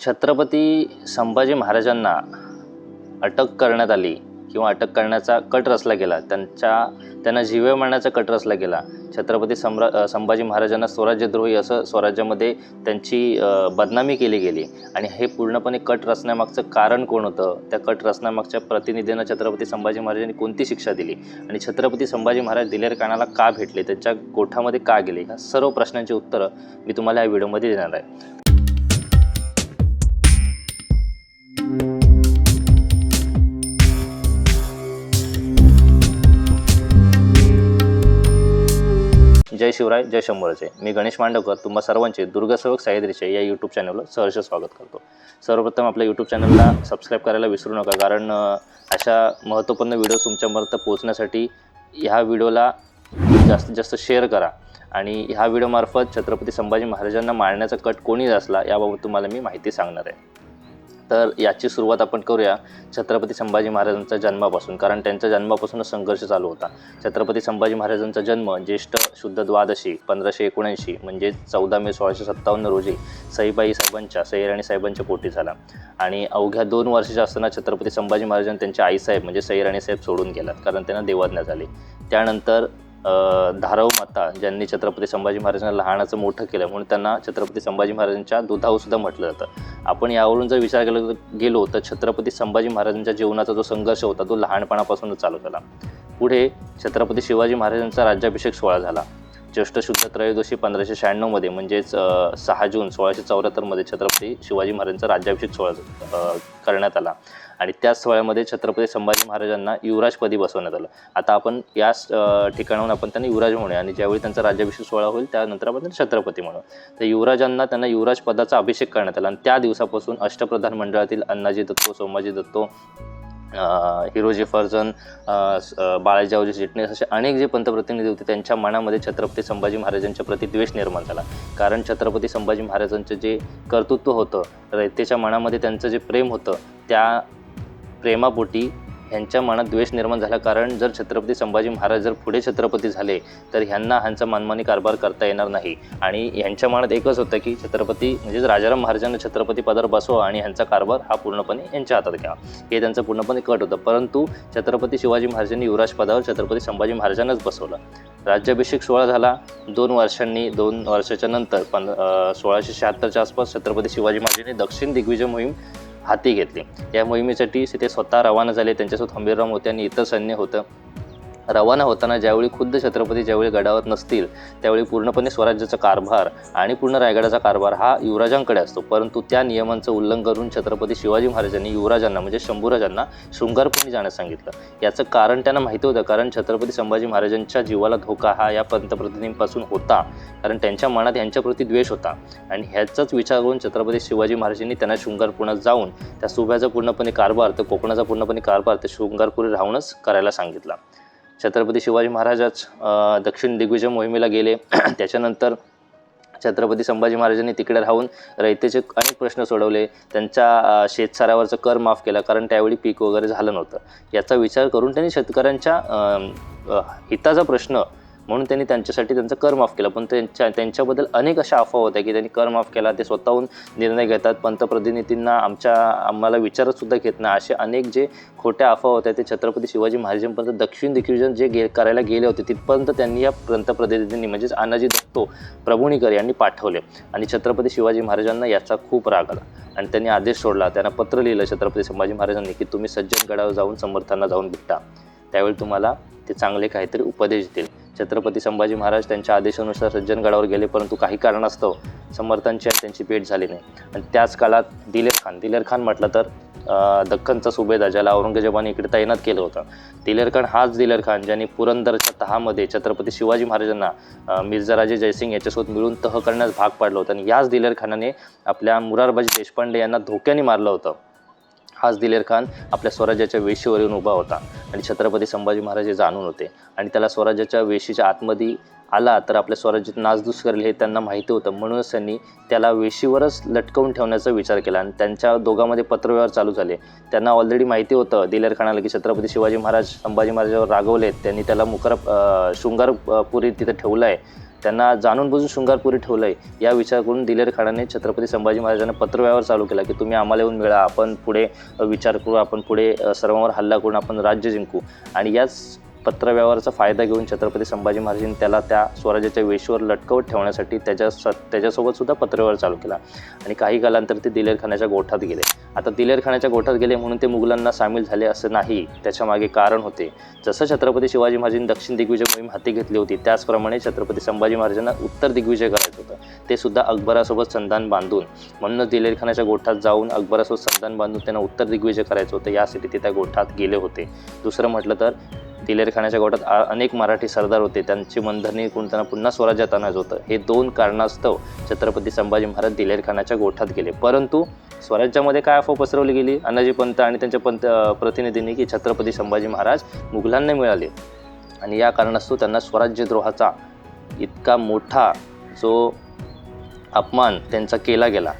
छत्रपती संभाजी महाराजांना अटक करण्यात आली किंवा अटक करण्याचा कट रचला गेला. त्यांच्या त्यांना जीवे मारण्याचा कट रचला गेला. छत्रपती सम्रा संभाजी महाराजांना स्वराज्यद्रोही असं स्वराज्यामध्ये त्यांची बदनामी केली गेली. आणि हे पूर्णपणे कट रचण्यामागचं कारण कोण होतं? त्या कट रचण्यामागच्या प्रतिनिधींना छत्रपती संभाजी महाराजांनी कोणती शिक्षा दिली? आणि छत्रपती संभाजी महाराज दिलेर कानाला का भेटले? त्यांच्या गोठामध्ये का गेले? ह्या सर्व प्रश्नांची उत्तरं मी तुम्हाला या व्हिडिओमध्ये देणार आहे. जय शिवराय जय शंभरचे मी गणेश मांडवकर तुम्हा सर्वांचे दुर्गसेवक सह्याद्रीचे या यूट्यूब चॅनलवर सहर्ष स्वागत करतो. सर्वप्रथम आपल्या यूट्यूब चॅनलला सबस्क्राईब करायला विसरू नका कारण अशा महत्त्वपूर्ण व्हिडिओ तुमच्यापर्यंत पोहोचण्यासाठी ह्या व्हिडिओला जास्तीत जास्त शेअर करा. आणि ह्या व्हिडिओमार्फत छत्रपती संभाजी महाराजांना मारण्याचा कट कोणी असला याबाबत तुम्हाला मी माहिती सांगणार आहे. तर याची सुरुवात आपण करूया छत्रपती संभाजी महाराजांच्या जन्मापासून कारण त्यांच्या जन्मापासूनच संघर्ष चालू होता. छत्रपती संभाजी महाराजांचा जन्म ज्येष्ठ शुद्ध द्वादशी पंधराशे एकोणऐंशी म्हणजे चौदा मे सोळाशे सत्तावन्न रोजी सईबाई साहेबांच्या सईराणी साहेबांच्या पोटी झाला. आणि अवघ्या दोन वर्षाच्या असताना छत्रपती संभाजी महाराजांनी त्यांचे आईसाहेब म्हणजे सईराणी साहेब सोडून गेलात कारण त्यांना देवाज्ञा झाली. त्यानंतर धारव माता ज्यांनी छत्रपती संभाजी महाराजांना लहानाचं मोठं केलं म्हणून त्यांना छत्रपती संभाजी महाराजांच्या दुधाऊ सुद्धा म्हटलं जातं. आपण यावरून जर विचार केला गेलो तर छत्रपती संभाजी महाराजांच्या जीवनाचा जो संघर्ष होता तो लहानपणापासूनच चालू झाला. पुढे छत्रपती शिवाजी महाराजांचा राज्याभिषेक सोहळा झाला. ज्येष्ठ शुद्ध त्रयोदशी पंधराशे शहाण्णवमध्ये म्हणजेच सहा जून सोळाशे चौऱ्याहत्तरमध्ये छत्रपती शिवाजी महाराजांचा राज्याभिषेक सोहळा करण्यात आला. आणि त्याच सोहळ्यामध्ये छत्रपती संभाजी महाराजांना युवराजपदी बसवण्यात आलं. आता आपण याच ठिकाणाहून आपण त्यांना युवराज म्हणूया आणि ज्यावेळी त्यांचा राज्याभिषेक सोहळा होईल त्यानंतर आपण त्यांना छत्रपती म्हणू. तर युवराजांना त्यांना युवराज पदाचा अभिषेक करण्यात आला आणि त्या दिवसापासून अष्टप्रधान मंडळातील अण्णाजी दत्तो सोमाजी दत्तो हिरोजी फर्जन अ, स- बाळाजीरावजी चिटणीस असे अनेक जे पंतप्रतिनिधी होते त्यांच्या मनामध्ये छत्रपती संभाजी महाराजांच्या प्रति द्वेष निर्माण झाला. कारण छत्रपती संभाजी महाराजांचं जे कर्तृत्व होतं रयतेच्या मनामध्ये त्यांचं जे प्रेम होतं त्या प्रेमापोटी ह्यांच्या मनात द्वेष निर्माण झाला. कारण जर छत्रपती संभाजी महाराज जर पुढे छत्रपती झाले तर ह्यांना ह्यांचा मनमानी कारभार करता येणार नाही. आणि ह्यांच्या मनात एकच होतं की छत्रपती म्हणजेच राजाराम महाराजांना छत्रपती पदावर बसवा आणि ह्यांचा कारभार हा पूर्णपणे यांच्या हातात घ्यावा हे त्यांचं पूर्णपणे कट होतं. परंतु छत्रपती शिवाजी महाराजांनी युवराज पदावर छत्रपती संभाजी महाराजांनाच बसवलं. राज्याभिषेक सोहळा झाला. दोन वर्षांनी दोन वर्षाच्या नंतर पण सोळाशे शहात्तरच्या आसपास छत्रपती शिवाजी महाराजांनी दक्षिण दिग्विजय मोहीम हाती घेतली. या मोहिमेसाठी ते स्वतः रवाना झाले. त्यांच्यासोबत हंबीरराम होते आणि इतर सैन्य होतं. रवाना होताना ज्यावेळी खुद्द छत्रपती ज्यावेळी गडावर नसतील त्यावेळी पूर्णपणे स्वराज्याचा कारभार आणि पूर्ण रायगडाचा कारभार हा युवराजांकडे असतो. परंतु त्या नियमांचं उल्लंघन करून छत्रपती शिवाजी महाराजांनी युवराजांना म्हणजे शंभूराजांना शृंगारपुरी जाण्यास सांगितलं. याचं कारण त्यांना माहिती होतं कारण छत्रपती संभाजी महाराजांच्या जीवाला धोका हा या पंतप्रतिनिधींपासून होता. कारण त्यांच्या मनात यांच्याप्रती द्वेष होता. आणि ह्याचाच विचार करून छत्रपती शिवाजी महाराजांनी त्यांना शृंगारपुरात जाऊन त्या सुभ्याचा पूर्णपणे कारभार तर कोकणाचा पूर्णपणे कारभार ते शृंगारपुरी राहूनच करायला सांगितला. छत्रपती शिवाजी महाराजच दक्षिण दिग्विजय मोहिमेला गेले. त्याच्यानंतर छत्रपती संभाजी महाराजांनी तिकडे राहून रयतेचे अनेक प्रश्न सोडवले. त्यांच्या शेतसाऱ्यावरचं कर माफ केला कारण त्यावेळी पीक वगैरे झालं नव्हतं. याचा विचार करून त्यांनी शेतकऱ्यांच्या हिताचा प्रश्न म्हणून त्यांनी त्यांच्यासाठी त्यांचा कर माफ केला. पण त्यांच्या त्यांच्याबद्दल अनेक अशा अफवा होत्या की त्यांनी कर माफ केला ते स्वतःहून निर्णय घेतात. पंतप्रतिनिधींना आमच्या आम्हाला विचारतसुद्धा घेत नाही. असे अनेक जे खोट्या अफवा होत्या ते छत्रपती शिवाजी महाराजांपर्यंत दक्षिण दिग्विजन जे गे करायला गेले होते तिथपर्यंत त्यांनी या पंतप्रतिनिधींनी म्हणजेच अण्णाजी दत्तो प्रभुणीकर यांनी पाठवले. आणि छत्रपती शिवाजी महाराजांना याचा खूप राग आला. आणि त्यांनी आदेश सोडला. त्यांना पत्र लिहिलं छत्रपती संभाजी महाराजांनी की तुम्ही सज्जनगडावर जाऊन समर्थांना जाऊन भेटा. त्यावेळी तुम्हाला ते चांगले काहीतरी उपदेश देतील छत्रपती संभाजी महाराज त्यांच्या आदेशानुसार सज्जनगडावर गेले परंतु काही कारणास्तव समर्थांची आणि त्यांची भेट झाली नाही. आणि त्याच काळात दिलेर खान दिलेर खान म्हटलं तर दख्खनचा सुभेदा ज्याला औरंगजेबाने इकडे तैनात केलं होतं. दिलेर खान हाच दिलेर खान ज्यांनी पुरंदरच्या तहामध्ये छत्रपती शिवाजी महाराजांना मिर्जाराजे जयसिंग याच्यासोबत मिळून तह करण्यास भाग पाडलं होतं. आणि याच दिलेर खानाने आपल्या मुरारबाजी देशपांडे यांना धोक्याने मारलं होतं. हाच दिलेर खान आपल्या स्वराज्याच्या वेशीवर येऊन उभा होता. आणि छत्रपती संभाजी महाराज हे जाणून होते. आणि त्याला स्वराज्याच्या वेशीच्या आतमध्ये आला तर आपल्या स्वराज्यात नासधूस करेल हे त्यांना माहिती होतं. म्हणूनच त्यांनी त्याला वेशीवरच लटकवून ठेवण्याचा विचार केला. आणि त्यांच्या दोघांमध्ये पत्रव्यवहार चालू झाले. त्यांना ऑलरेडी माहिती होतं दिलेर खानाला की छत्रपती शिवाजी महाराज संभाजी महाराजांवर रागवलेत. त्यांनी त्याला मुकर शृंगारपुरी तिथं ठेवलं आहे त्यांना जाणून बुजून शृंगारपुरी ठेवलं आहे या विचार करून दिलेर खानाने छत्रपती संभाजी महाराजांना पत्रव्यवहार चालू केला की तुम्ही आम्हाला येऊन मिळा आपण पुढे विचार करू आपण पुढे सर्वांवर हल्ला करून आपण राज्य जिंकू. आणि याच पत्रव्यवहाराचा फायदा घेऊन छत्रपती संभाजी महाराजांनी त्याला त्या स्वराज्याच्या वेशीवर लटकवत ठेवण्यासाठी त्याच्या स त्याच्यासोबत सुद्धा पत्रव्यवहार चालू केला. आणि काही कालांतर ते दिलेर खानाच्या गोठात गेले. आता दिलेर खानाच्या गोठात गेले म्हणून ते मुघलांना सामील झाले असं नाही त्याच्यामागे कारण होते. जसं छत्रपती शिवाजी महाराजांनी दक्षिण दिग्विजय मोहीम हाती घेतली होती त्याचप्रमाणे छत्रपती संभाजी महाराजांना उत्तर दिग्विजय करायचं होतं. ते सुद्धा अकबरासोबत संधान बांधून म्हणूनच दिलेर खानाच्या गोठात जाऊन अकबरासोबत संधान बांधून त्यांना उत्तर दिग्विजय करायचं होतं यासाठी ते त्या गोठात गेले होते. दुसरं म्हटलं तर दिलेर खानाच्या अनेक मराठी सरदार होते. त्यांची मनधरणी करून त्यांना पुन्हा स्वराज्यात आणायचं होतं. हे दोन कारणास्तव छत्रपती संभाजी महाराज दिलेरखानाच्या गोठात गेले. परंतु स्वराज्यामध्ये काय अफवा पसरवली गेली? अनाजी पंत आणि त्यांच्या पंत प्रतिनिधींनी की छत्रपती संभाजी महाराज मुघलांना मिळाले. आणि या कारणास्तव त्यांना स्वराज्यद्रोहाचा इतका मोठा जो अपमान त्यांचा केला गेला.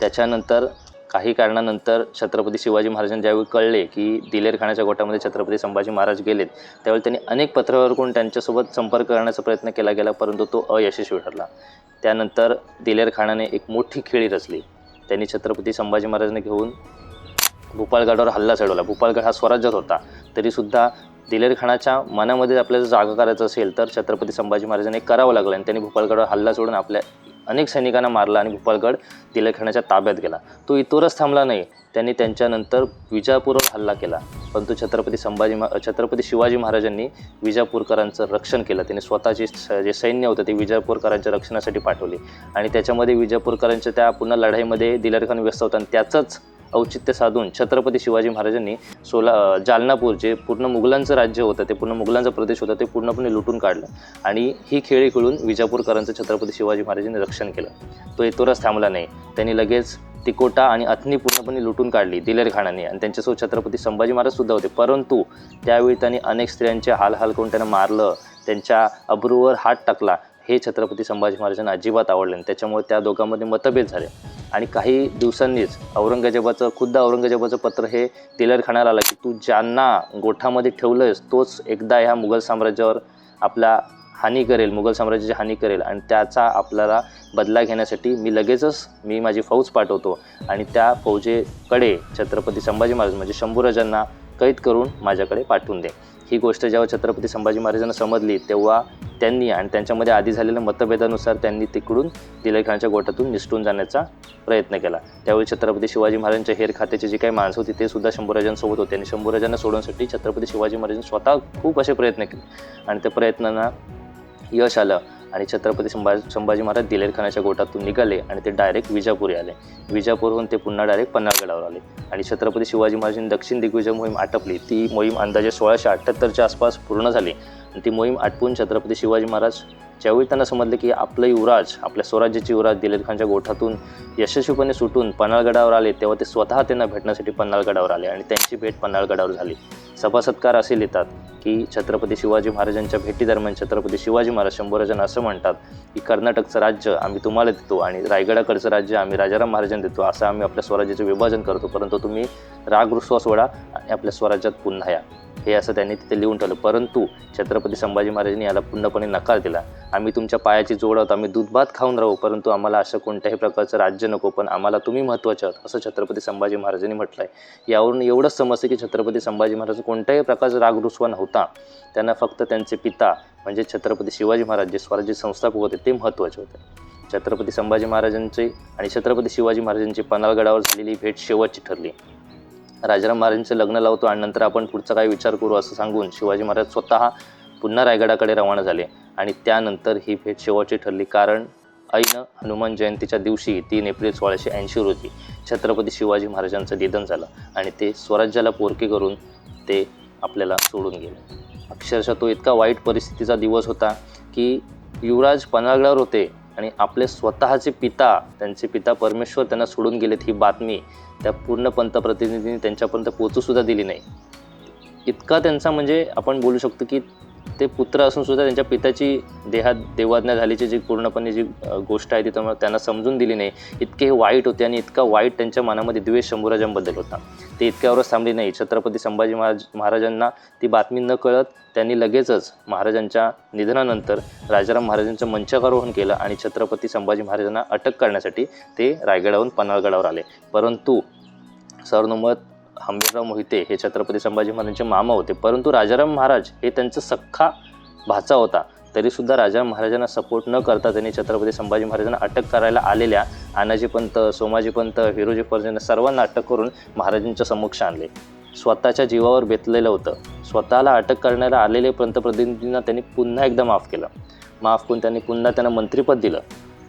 त्याच्यानंतर काही कारणानंतर छत्रपती शिवाजी महाराजांना ज्यावेळी कळले की दिलेर गोटामध्ये छत्रपती संभाजी महाराज गेलेत त्यावेळी त्यांनी अनेक पत्रावरकून त्यांच्यासोबत संपर्क करण्याचा प्रयत्न केला गेला परंतु तो अयशस्वी ठरला. त्यानंतर दिलेर खानाने एक मोठी खेळी रचली. त्यांनी छत्रपती संभाजी महाराजांना घेऊन भूपाळगडावर हल्ला चढवला. भूपाळगड हा स्वराज्यात होता. तरीसुद्धा दिलेर खानाच्या मनामध्ये आपल्याला जागा करायचं असेल तर छत्रपती संभाजी महाराजांनी करावं लागलं आणि त्यांनी भूपाळगडावर हल्ला सोडून आपल्या अनेक सैनिकांना मारला आणि गोपालगड दिलेर ताब्यात गेला. तो इतोरच थांबला नाही. त्यांनी त्यांच्यानंतर विजापूरवर हल्ला केला. परंतु छत्रपती संभाजी महा छत्रपती शिवाजी महाराजांनी विजापूरकरांचं रक्षण केलं. त्यांनी स्वतःचे स- जे सैन्य होतं ते विजापूरकरांच्या रक्षणासाठी पाठवले. आणि त्याच्यामध्ये विजापूरकरांच्या त्या पुन्हा लढाईमध्ये दिलरखान व्यस्त होता आणि त्याचंच औचित्य साधून छत्रपती शिवाजी महाराजांनी सोला जालनापूर जे पूर्ण मुघलांचं राज्य होतं ते पूर्ण मुघलांचा प्रदेश होता ते पूर्णपणे लुटून काढलं. आणि ही खेळी खेळून विजापूरकरांचं छत्रपती शिवाजी महाराजांनी रक्षण केलं. तो इतोरच थांबला नाही. त्यांनी लगेच तिकोटा आणि अथनी पूर्णपणे लुटून काढली दिलेर खानाने. आणि त्यांच्यासोबत छत्रपती संभाजी महाराज सुद्धा होते. परंतु त्यावेळी त्यांनी अनेक स्त्रियांचे हाल हाल करून त्यांना मारलं त्यांच्या अब्रूवर हात टाकला हे छत्रपती संभाजी महाराजांना अजिबात आवडले आणि त्याच्यामुळे त्या दोघांमध्ये मतभेद झाले. आणि काही दिवसांनीच औरंगजेबाचं खुद्द औरंगजेबाचं पत्र हे तिलर खानाला आलं की तू ज्यांना गोठामध्ये ठेवलंयस तोच एकदा ह्या मुघल साम्राज्यावर आपला हानी करेल मुघल साम्राज्याची हानी करेल आणि त्याचा आपल्याला बदला घेण्यासाठी मी लगेचच मी माझी फौज पाठवतो. आणि त्या फौजेकडे छत्रपती संभाजी महाराज म्हणजे शंभूराजांना कैद करून माझ्याकडे पाठवून दे. ही गोष्ट जेव्हा छत्रपती संभाजी महाराजांना समजली तेव्हा त्यांनी आणि त्यांच्यामध्ये आधी झालेल्या मतभेदानुसार त्यांनी तिकडून दिलेर गोटातून निसटून जाण्याचा प्रयत्न केला. त्यावेळी छत्रपती शिवाजी महाराजांच्या हेर खात्याची जी काही माणसं होती ते सुद्धा शंभूराजांसोबत होते आणि शंभूराजांना सोडवण्यासाठी छत्रपती शिवाजी महाराजांनी स्वतः खूप असे प्रयत्न केले. आणि त्या प्रयत्नांना यश आलं. आणि छत्रपती संभाजी संभाजी महाराज दिलेर खानाच्या गोटातून निघाले आणि ते डायरेक्ट विजापुरी आले. विजापूरहून ते पुन्हा डायरेक्ट पन्हाळगडावर आले. आणि छत्रपती शिवाजी महाराजांनी दक्षिण दिग्विजय मोहीम आटपली. ती मोहीम अंदाजे सोळाशे अठ्ठ्याहत्तरच्या आसपास पूर्ण झाली. आणि ती मोहीम आटपून छत्रपती शिवाजी महाराज ज्यावेळी त्यांना समजले की आपलं युवराज आपल्या स्वराज्याचे युवराज दिलेर खानच्या गोठातून यशस्वीपणे सुटून पन्हाळगडावर आले तेव्हा ते स्वतः त्यांना भेटण्यासाठी पन्हाळगडावर आले आणि त्यांची भेट पन्हाळगडावर झाली. सभासत्कार असे लिहितात की छत्रपती शिवाजी महाराजांच्या भेटीदरम्यान छत्रपती शिवाजी महाराज शंभूराजांना असं म्हणतात की कर्नाटकचं राज्य आम्ही तुम्हाला देतो आणि रायगडाकडचं राज्य आम्ही राजाराम महाराजांना देतो असं आम्ही आपल्या स्वराज्याचे विभाजन करतो. परंतु तुम्ही राग रुसवा सोडा आणि आपल्या स्वराज्यात पुन्हा या. हे असं त्यांनी तिथे लिहून ठेवलं. परंतु छत्रपती संभाजी महाराजांनी याला पूर्णपणे नकार दिला. आम्ही तुमच्या पायाची जोड आहोत आम्ही दूधभात खाऊन राहू परंतु आम्हाला असं कोणत्याही प्रकारचं राज्य नको पण आम्हाला तुम्ही महत्त्वाचे आहात असं छत्रपती संभाजी महाराजांनी म्हटलं आहे यावरून एवढंच समजतं की छत्रपती संभाजी महाराज कोणत्याही प्रकारचा राग रुसवा नव्हता. त्यांना फक्त त्यांचे पिता म्हणजे छत्रपती शिवाजी महाराज जे स्वराज्य संस्थापक होते ते महत्त्वाचे होते. छत्रपती संभाजी महाराजांचे आणि छत्रपती शिवाजी महाराजांची पन्हाळगडावर झालेली भेट शेवटची ठरली. राजाराम महाराजांचं लग्न लावतो आणि नंतर आपण पुढचा काय विचार करू असं सांगून शिवाजी महाराज स्वतः पुन्हा रायगडाकडे रवाना झाले. आणि त्यानंतर ही भेट शेवटची ठरली कारण आईनं हनुमान जयंतीच्या दिवशी तीन एप्रिल सोळाशे ऐंशी रोजी छत्रपती शिवाजी महाराजांचं निधन झालं आणि ते स्वराज्याला पोरके करून ते आपल्याला सोडून गेले. अक्षरशः तो इतका वाईट परिस्थितीचा दिवस होता की युवराज पन्हाळगडावर होते आणि आपले स्वतःचे पिता त्यांचे पिता परमेश्वर त्यांना सोडून गेलेत ही बातमी त्या पूर्ण पंतप्रतिनिधींनी त्यांच्यापर्यंत पोचूसुद्धा दिली नाही. इतका त्यांचा म्हणजे आपण बोलू शकतो की ते पुत्र असून सुद्धा त्यांच्या पित्याची देहात देवाज्ञा झाल्याची जी पूर्णपणे जी गोष्ट आहे ती त्यामुळे त्यांना समजून दिली नाही. इतके हे वाईट होते आणि इतका वाईट त्यांच्या मनामध्ये द्वेष शंभूराजांबद्दल होता. ते इतक्यावरच थांबली नाही. छत्रपती संभाजी महाराज महाराजांना ती बातमी न कळत त्यांनी लगेचच महाराजांच्या निधनानंतर राजाराम महाराजांचं मंचकारोहण केलं आणि छत्रपती संभाजी महाराजांना अटक करण्यासाठी ते रायगडावरून पन्हाळगडावर आले. परंतु सरनोमत हंबीरराव मोहिते हे छत्रपती संभाजी महाराजांचे मामा होते. परंतु राजाराम महाराज हे त्यांचा सख्खा भाचा होता. तरीसुद्धा राजाराम महाराजांना सपोर्ट न करता त्यांनी छत्रपती संभाजी महाराजांना अटक करायला आलेल्या आनाजी पंत सोमाजी पंत हिरोजी पर्जन सर्वांना अटक करून महाराजांच्या समक्ष आणले. स्वतःच्या जीवावर बेतलेलं होतं. स्वतःला अटक करण्याला आलेले पंतप्रतिनिधींना त्यांनी पुन्हा एकदा माफ केलं. माफ करून त्यांनी पुन्हा त्यांना मंत्रिपद दिलं.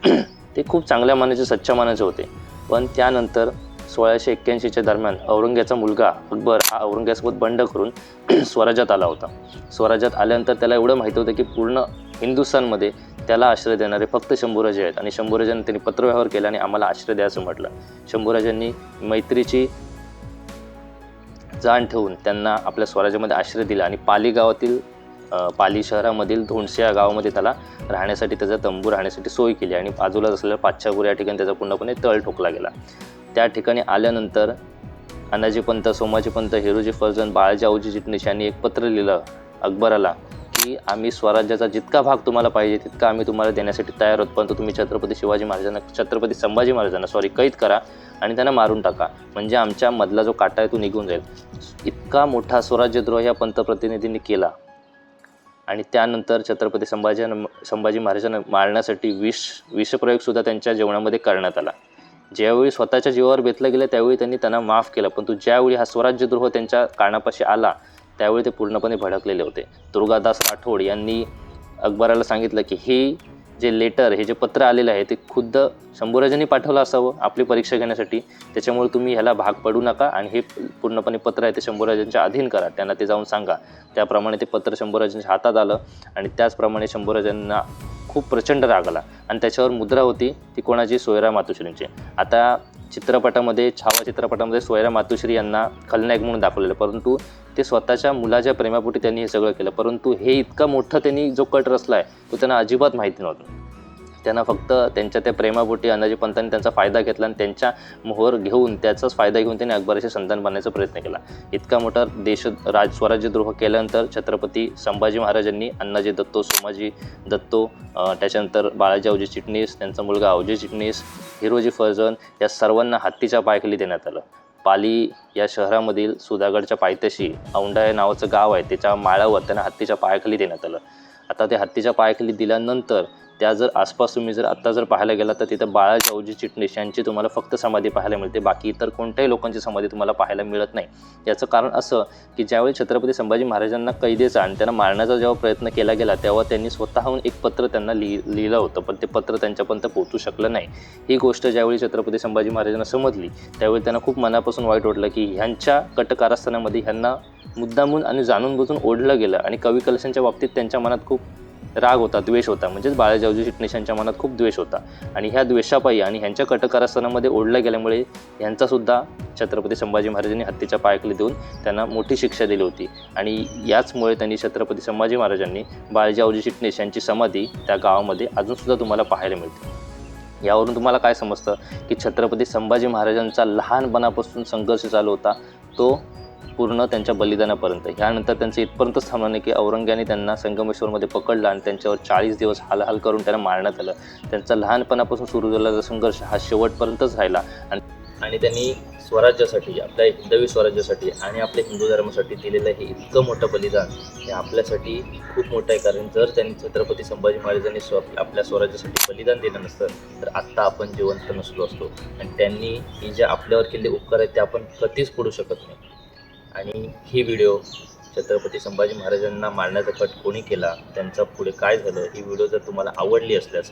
ते खूप चांगल्या मानाचे सच्च्या मानाचे होते. पण त्यानंतर सोळाशे एक्क्याऐंशीच्या दरम्यान औरंग्याचा मुलगा अकबर हा औरंग्यासोबत बंड करून स्वराज्यात आला होता. स्वराज्यात आल्यानंतर त्याला एवढं माहिती होतं की पूर्ण हिंदुस्थानमध्ये त्याला आश्रय देणारे फक्त शंभूराजे आहेत आणि शंभूराजांनी त्यांनी पत्रव्यवहार केला आणि आम्हाला आश्रय द्या असं म्हटलं. शंभूराजांनी मैत्रीची जाण ठेवून त्यांना आपल्या स्वराज्यामध्ये आश्रय दिला आणि पाली गावातील पाली शहरामधील धोंडसे या गावामध्ये त्याला राहण्यासाठी त्याचा तंबू राहण्यासाठी सोय केली आणि बाजूलाच असलेल्या पाचशापूर या ठिकाणी त्याचा पूर्णपणे तळ ठोकला गेला. त्या ठिकाणी आल्यानंतर अनाजी पंत सोमाजी पंत हिरोजी फर्जन बाळाजी आऊजी चिटणीस यांनी एक पत्र लिहिलं अकबराला की आम्ही स्वराज्याचा जितका भाग तुम्हाला पाहिजे तितका आम्ही तुम्हाला देण्यासाठी तयार आहोत. परंतु तुम्ही छत्रपती शिवाजी महाराजांना छत्रपती संभाजी महाराजांना सॉरी कैद करा आणि त्यांना मारून टाका. म्हणजे आमच्या मधला जो काटा आहे तो निघून जाईल. इतका मोठा स्वराज्यद्रोह या पंतप्रतिनिधींनी केला. आणि त्यानंतर छत्रपती संभाजी संभाजी महाराजांना मारण्यासाठी विष विषप्रयोगसुद्धा त्यांच्या जेवणामध्ये करण्यात आला. ज्यावेळी स्वतःच्या जीवावर बेतलं गेलं त्यावेळी त्यांनी त्यांना माफ केलं. पण तो ज्यावेळी हा स्वराज्यद्रोह त्यांच्या कानापाशी आला त्यावेळी ते पूर्णपणे भडकलेले होते. दुर्गादास राठोड यांनी अकबराला सांगितलं की हे जे लेटर हे जे पत्र आलेलं आहे ते खुद्द शंभूराजांनी पाठवलं असावं आपली परीक्षा घेण्यासाठी. त्याच्यामुळे तुम्ही ह्याला भाग पडू नका आणि हे पूर्णपणे पत्र आहे ते शंभूराजांच्या अधीन करा. त्यांना ते जाऊन सांगा. त्याप्रमाणे ते पत्र शंभूराजांच्या हातात आलं आणि त्याचप्रमाणे शंभूराजांना खूप प्रचंड राग आला. आणि त्याच्यावर मुद्रा होती ती कोणाची? सोयरा मातोश्रींची. आता चित्रपटामध्ये छावा चित्रपटामध्ये सोयरा मातोश्री यांना खलनायक म्हणून दाखवलेलं परंतु ते स्वतःच्या मुलाच्या प्रेमापोटी त्यांनी हे सगळं केलं. परंतु हे इतकं मोठं त्यांनी जो कट रचला आहे तो त्यांना अजिबात माहिती नव्हतं. त्यांना फक्त त्यांच्या त्या प्रेमापोटी अनाजी पंतांनी त्यांचा फायदा घेतला आणि त्यांच्या मोहर घेऊन त्याचाच फायदा घेऊन त्यांनी अकबराचे संतान बनण्याचा प्रयत्न केला. इतका मोठा देश राज स्वराज्यद्रोह केल्यानंतर छत्रपती संभाजी महाराजांनी अण्णाजी दत्तो सोमाजी दत्तो त्याच्यानंतर बाळाजी अवजी चिटणीस त्यांचा मुलगा अवजी चिटणीस हिरोजी फर्जन या सर्वांना हत्तीच्या पायखाली देण्यात आलं. पाली या शहरामधील सुधागडच्या पायथ्याशी औंढा हे नावाचं गाव आहे त्याच्या माळावर त्यांना हत्तीच्या पायाखाली देण्यात आलं. आता ते हत्तीच्या पायाखाली दिल्यानंतर त्या जर आसपास तुम्ही जर आत्ता जर पाहायला गेला तर तिथं बाळाजी अवजी चिटणीस यांची तुम्हाला फक्त समाधी पाहायला मिळते. बाकी इतर कोणत्याही लोकांची समाधी तुम्हाला पाहायला मिळत नाही. याचं कारण असं की ज्यावेळी छत्रपती संभाजी महाराजांना कैदेचा आणि त्यांना मारण्याचा जेव्हा प्रयत्न केला गेला तेव्हा त्यांनी स्वतःहून एक पत्र त्यांना लिहि लिहिलं होतं. पण ते पत्र त्यांच्यापर्यंत पोहोचू शकलं नाही. ही गोष्ट ज्यावेळी छत्रपती संभाजी महाराजांना समजली त्यावेळी त्यांना खूप मनापासून वाईट वाटलं की ह्यांच्या कटकारस्थानामध्ये ह्यांना मुद्दामून आणि जाणून बुजून ओढलं गेलं आणि कवी कलशांच्या बाबतीत त्यांच्या मनात खूप राग होता द्वेष होता. म्हणजेच बाळाजावजी चिटणीस यांच्या मनात खूप द्वेष होता. आणि ह्या द्वेषापायी आणि ह्यांच्या कटकारस्थानामध्ये ओढल्या गेल्यामुळे ह्यांचासुद्धा छत्रपती संभाजी महाराजांनी हत्तीच्या पायाखाली देऊन त्यांना मोठी शिक्षा दिली होती. आणि याचमुळे त्यांनी छत्रपती संभाजी महाराजांनी बाळाजावजी चिटणीस यांची समाधी त्या गावामध्ये अजूनसुद्धा तुम्हाला पाहायला मिळते. यावरून तुम्हाला काय समजतं की छत्रपती संभाजी महाराजांचा लहानपणापासून संघर्ष चालू होता. तो पूर्ण त्यांच्या बलिदानापर्यंत. ह्यानंतर त्यांचं इथपर्यंतच थांबलं की औरंग्याने त्यांना संगमेश्वरमध्ये पकडलं आणि त्यांच्यावर चाळीस दिवस हालहाल करून त्यांना मारण्यात आलं. त्यांचा लहानपणापासून सुरू झालेला संघर्ष हा शेवटपर्यंतच राहिला. आणि आणि त्यांनी स्वराज्यासाठी आपल्या हिंदवी स्वराज्यासाठी आणि आपल्या हिंदू धर्मासाठी दिलेलं हे इतकं मोठं बलिदान हे आपल्यासाठी खूप मोठं आहे. कारण जर त्यांनी छत्रपती संभाजी महाराजांनी स्व आपल्या स्वराज्यासाठी बलिदान दिलं नसतं तर आत्ता आपण जिवंत नसलो असतो. आणि त्यांनी ही जे आपल्यावर केलेले उपकार आहेत ते आपण कधीच पडू शकत नाही. आणि ही व्हिडिओ छत्रपती संभाजी महाराजांना मारण्याचा कट कोणी केला त्यांचा पुढे काय झालं ही व्हिडिओ जर तुम्हाला आवडली असल्यास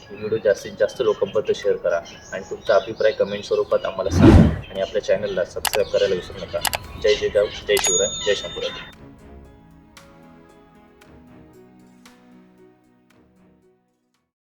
ही व्हिडिओ जास्तीत जास्त लोकांपर्यंत शेअर करा. आणि तुमचा अभिप्राय कमेंट स्वरूपात आम्हाला सांगा आणि आपल्या चॅनलला सबस्क्राईब करायला विसरू नका. जय जय जय शिवराय जय शंभूराज.